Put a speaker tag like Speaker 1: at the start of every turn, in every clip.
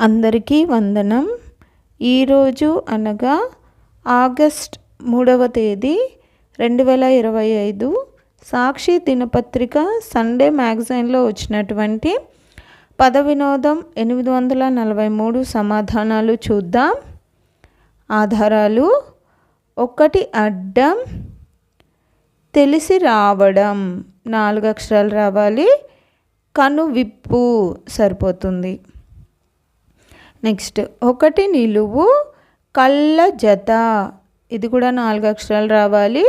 Speaker 1: అందరికీ వందనం. ఈరోజు అనగా ఆగస్ట్ మూడవ తేదీ రెండు వేల ఇరవై ఐదు సాక్షి దినపత్రిక సండే మ్యాగజైన్లో వచ్చినటువంటి పద వినోదం ఎనిమిది వందల నలభై మూడు సమాధానాలు చూద్దాం. ఆధారాలు ఒకటి అడ్డం తెలిసి రావడం నాలుగు అక్షరాలు రావాలి కను విప్పు సరిపోతుంది. నెక్స్ట్ ఒకటి నిలువు కళ్ళ జత. ఇది కూడా నాలుగు అక్షరాలు రావాలి.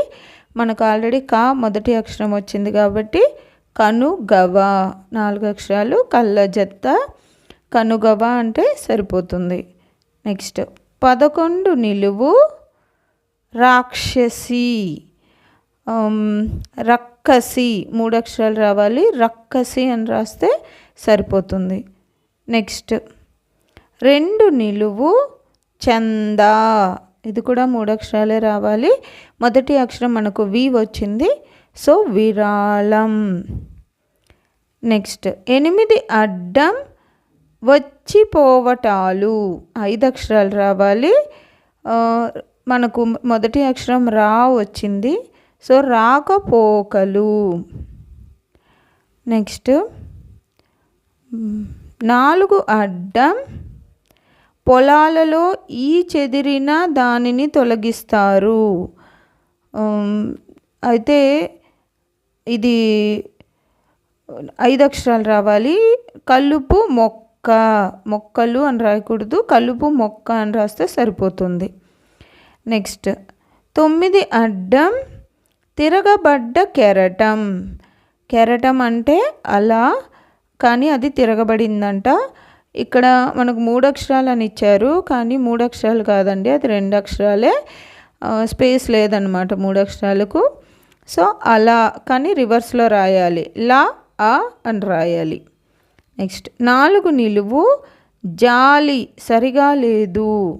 Speaker 1: మనకు ఆల్రెడీ కా మొదటి అక్షరం వచ్చింది కాబట్టి కనుగవ. నాలుగు అక్షరాలు కళ్ళ జత. కనుగవ అంటే సరిపోతుంది. నెక్స్ట్ పదకొండు నిలువు రాక్షసి. రక్కసి. మూడు అక్షరాలు రావాలి. రక్కసి అని రాస్తే సరిపోతుంది. నెక్స్ట్ రెండు నిలువు చందా. ఇది కూడా మూడు అక్షరాలే రావాలి. మొదటి అక్షరం మనకు వి వచ్చింది. సో విరాళం. నెక్స్ట్ ఎనిమిది అడ్డం వచ్చిపోవటాలు. ఐదు అక్షరాలు రావాలి. మనకు మొదటి అక్షరం రా వచ్చింది. సో రాకపోకలు. నెక్స్ట్ నాలుగు అడ్డం పొలాలలో ఈ చెదిరిన దానిని తొలగిస్తారు. అయితే ఇది ఐదు అక్షరాలు రావాలి. కలుపు మొక్క మొక్కలు అని రాయకూడదు. కలుపు మొక్క అని రాస్తే సరిపోతుంది. నెక్స్ట్ తొమ్మిది అడ్డం తిరగబడ్డ కెరటం. కెరటం అంటే అలా కానీ అది తిరగబడిందంట. ఇక్కడ మనకు మూడు అక్షరాలు అని ఇచ్చారు కానీ మూడు అక్షరాలు కాదండి అది రెండు అక్షరాలే స్పేస్ లేదనమాట మూడు అక్షరాలకు సో అలా కానీ రివర్స్లో రాయాలి. లా ఆ అని రాయాలి. నెక్స్ట్ నాలుగు నిలువు జాలి సరిగా లేదు.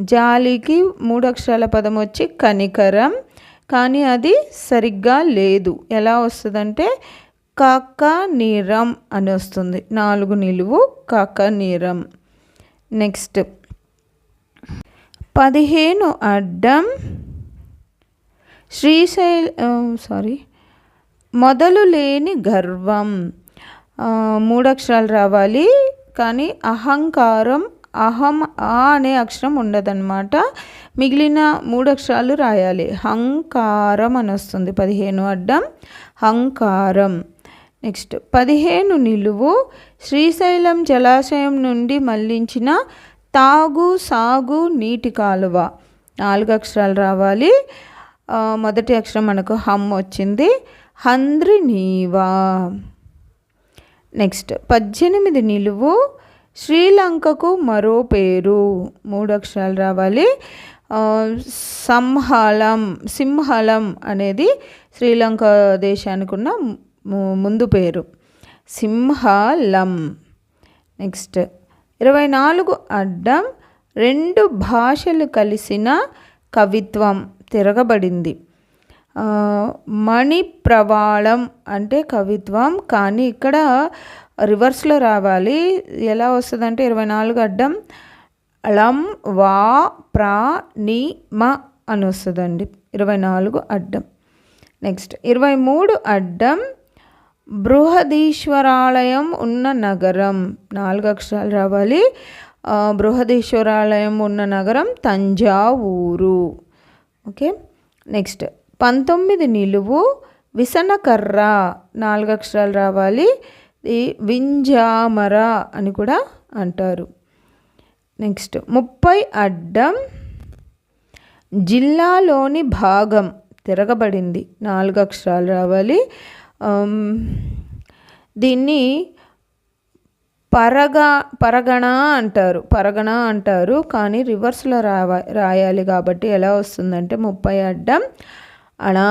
Speaker 1: జాలికి మూడు అక్షరాల పదం వచ్చి కనికరం కానీ అది సరిగ్గా లేదు. ఎలా వస్తుందంటే కాక నీరం అని వస్తుంది. నాలుగు నిలువు కాక నీరం. నెక్స్ట్ పదిహేను అడ్డం. శ్రీశైల సారీ మొదలు లేని గర్వం. మూడు అక్షరాలు రావాలి. కానీ అహంకారం అహం ఆ అనే అక్షరం ఉండదన్నమాట. మిగిలిన మూడు అక్షరాలు రాయాలి. హంకారం అని వస్తుంది. పదిహేను అడ్డం. హంకారం. నెక్స్ట్. పదిహేను నిలువు శ్రీశైలం జలాశయం నుండి మళ్ళించిన తాగు సాగు నీటి కాలువ. నాలుగు అక్షరాలు రావాలి. మొదటి అక్షరం మనకు హమ్ వచ్చింది. హంద్రి నీవా. నెక్స్ట్. పద్దెనిమిది నిలువు శ్రీలంకకు మరో పేరు. మూడు అక్షరాలు రావాలి. సంహళం సింహలం అనేది శ్రీలంక దేశానికి ఉన్న ముందు పేరు. సింహలం. నెక్స్ట్. ఇరవై నాలుగు అడ్డం రెండు భాషలు కలిసిన కవిత్వం తిరగబడింది. మణిప్రవాళం అంటే కవిత్వం కానీ ఇక్కడ రివర్స్లో రావాలి. ఎలా వస్తుందంటే ఇరవై నాలుగు అడ్డం లం వా ప్రా ని మ అని వస్తుందండి. ఇరవై నాలుగు అడ్డం. నెక్స్ట్. ఇరవై మూడు అడ్డం బృహదీశ్వరాలయం ఉన్న నగరం. నాలుగు అక్షరాలు రావాలి బృహదీశ్వరాలయం ఉన్న నగరం తంజావూరు. ఓకే? నెక్స్ట్. పంతొమ్మిది నిలువు విసనకర్ర. నాలుగు అక్షరాలు రావాలి. ఈ వింజామర అని కూడా అంటారు. నెక్స్ట్. ముప్పై అడ్డం జిల్లాలోని భాగం. తిరగబడింది. నాలుగు అక్షరాలు రావాలి. దీన్ని పరగ పరగణ అంటారు. పరగణ అంటారు. కానీ రివర్స్లో రావ రాయాలి కాబట్టి ఎలా వస్తుందంటే ముప్పై అడ్డం అణా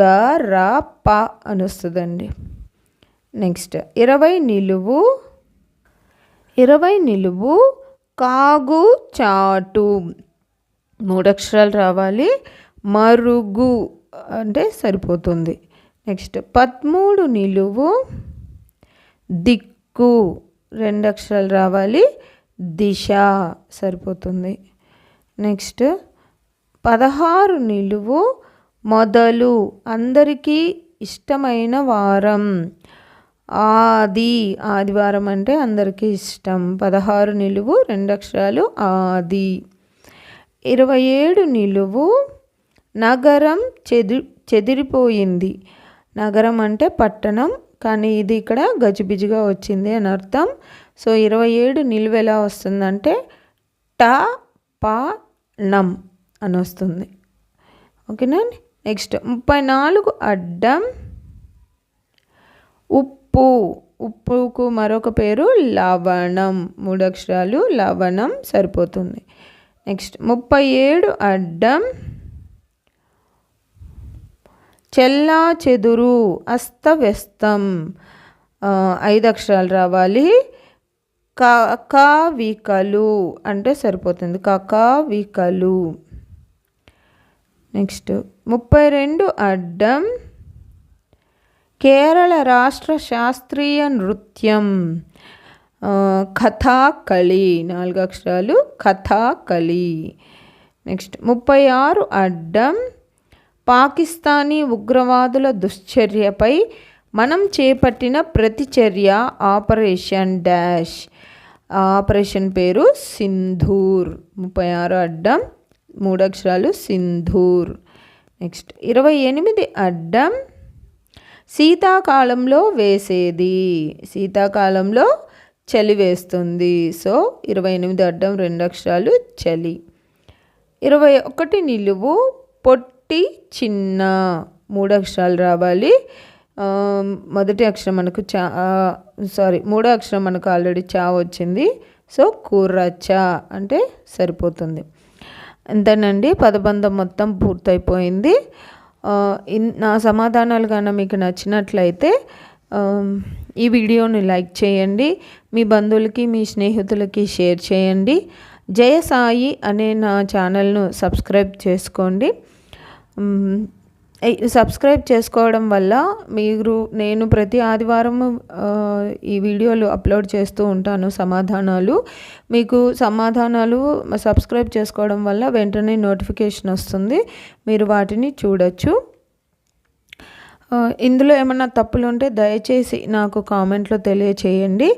Speaker 1: గ రా ప అని వస్తుందండి. నెక్స్ట్ ఇరవై నిలువు ఇరవై నిలువు కాగు చాటు. మూడక్షరాలు రావాలి. మరుగు అంటే సరిపోతుంది. నెక్స్ట్ పదమూడు నిలువు దిక్కు రెండు అక్షరాలు రావాలి. దిశ సరిపోతుంది. నెక్స్ట్ పదహారు నిలువు మొదలు అందరికీ ఇష్టమైన వారం. ఆది ఆదివారం అంటే అందరికీ ఇష్టం. పదహారు నిలువు రెండు అక్షరాలు ఆది. ఇరవై ఏడు నిలువు నగరం చెది చెదిరిపోయింది. నగరం అంటే పట్టణం కానీ ఇది ఇక్కడ గజిబిజిగా వచ్చింది అని అర్థం. సో ఇరవై ఏడు నిలువ ఎలా వస్తుందంటే ట పా నం అని వస్తుంది. ఓకేనా? నెక్స్ట్ ముప్పై నాలుగు అడ్డం. ఉప్పు ఉప్పుకు మరొక పేరు లవణం. మూడు అక్షరాలు లవణం సరిపోతుంది. నెక్స్ట్ ముప్పై ఏడు అడ్డం. చెల్లా చెదురు అస్తవ్యస్తం. ఐదు అక్షరాలు రావాలి. కకావికలు అంటే సరిపోతుంది. కకావికలు నెక్స్ట్ ముప్పై రెండు అడ్డం. కేరళ రాష్ట్ర శాస్త్రీయ నృత్యం. కథాకళి నాలుగు అక్షరాలు కథాకళి. నెక్స్ట్ ముప్పై ఆరు అడ్డం. పాకిస్తానీ ఉగ్రవాదుల దుశ్చర్యపై మనం చేపట్టిన ప్రతిచర్య ఆపరేషన్ డాష్. ఆపరేషన్ పేరు సింధూర్. ముప్పై ఆరు అడ్డం మూడు అక్షరాలు సింధూర్. నెక్స్ట్ ఇరవై ఎనిమిది అడ్డం శీతాకాలంలో వేసేది. శీతాకాలంలో చలి వేస్తుంది. సో ఇరవై ఎనిమిది అడ్డం రెండు అక్షరాలు చలి. ఇరవై ఒకటి నిలువు పొట్టి చిన్న మూడు అక్షరాలు రావాలి. మొదటి అక్షరం మనకు చా సారీ మూడో అక్షరం మనకు ఆల్రెడీ చా వచ్చింది. సో కూరచ్చ అంటే సరిపోతుంది. అంతేనండి పదబంధం మొత్తం పూర్తయిపోయింది. నా సమాధానాలు కన్నా మీకు నచ్చినట్లయితే ఈ వీడియోని లైక్ చేయండి. మీ బంధువులకి మీ స్నేహితులకి షేర్ చేయండి. జయ సాయి అనే నా ఛానల్ను సబ్స్క్రైబ్ చేసుకోండి. సబ్స్క్రైబ్ చేసుకోవడం వల్ల మీరు నేను ప్రతి ఆదివారం ఈ వీడియోలు అప్లోడ్ చేస్తూ ఉంటాను సమాధానాలు. మీకు సమాధానాలు సబ్స్క్రైబ్ చేసుకోవడం వల్ల వెంటనే నోటిఫికేషన్ వస్తుంది. మీరు వాటిని చూడొచ్చు. ఇందులో ఏమన్నా తప్పులు ఉంటే దయచేసి నాకు కామెంట్లో తెలియచేయండి.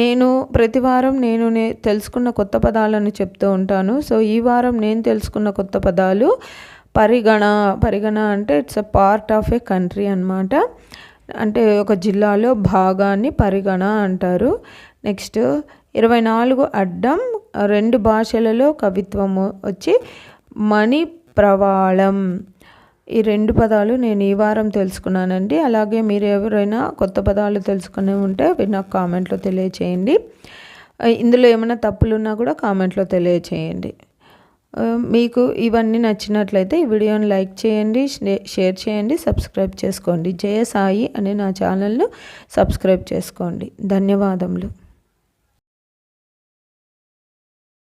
Speaker 1: నేను ప్రతి వారం నేను నే తెలుసుకున్న కొత్త పదాలను చెప్తూ ఉంటాను. సో ఈ వారం నేను తెలుసుకున్న కొత్త పదాలు పరిగణ పరిగణ అంటే it's a part of a country అనమాట అంటే ఒక జిల్లాలో భాగాన్ని పరిగణ అంటారు. నెక్స్ట్ ఇరవై నాలుగు అడ్డం రెండు భాషలలో కవిత్వము వచ్చి మణి ప్రవాళం. ఈ రెండు పదాలు నేను ఈ వారం తెలుసుకున్నానండి. అలాగే మీరు ఎవరైనా కొత్త పదాలు తెలుసుకునే ఉంటే నాకు కామెంట్లో తెలియచేయండి. ఇందులో ఏమైనా తప్పులు ఉన్నా కూడా కామెంట్లో తెలియచేయండి. మీకు ఇవన్నీ నచ్చినట్లయితే ఈ వీడియోని లైక్ చేయండి షేర్ చేయండి సబ్స్క్రైబ్ చేసుకోండి. జయ సాయి అనే నా ఛానల్ను సబ్స్క్రైబ్ చేసుకోండి. ధన్యవాదములు.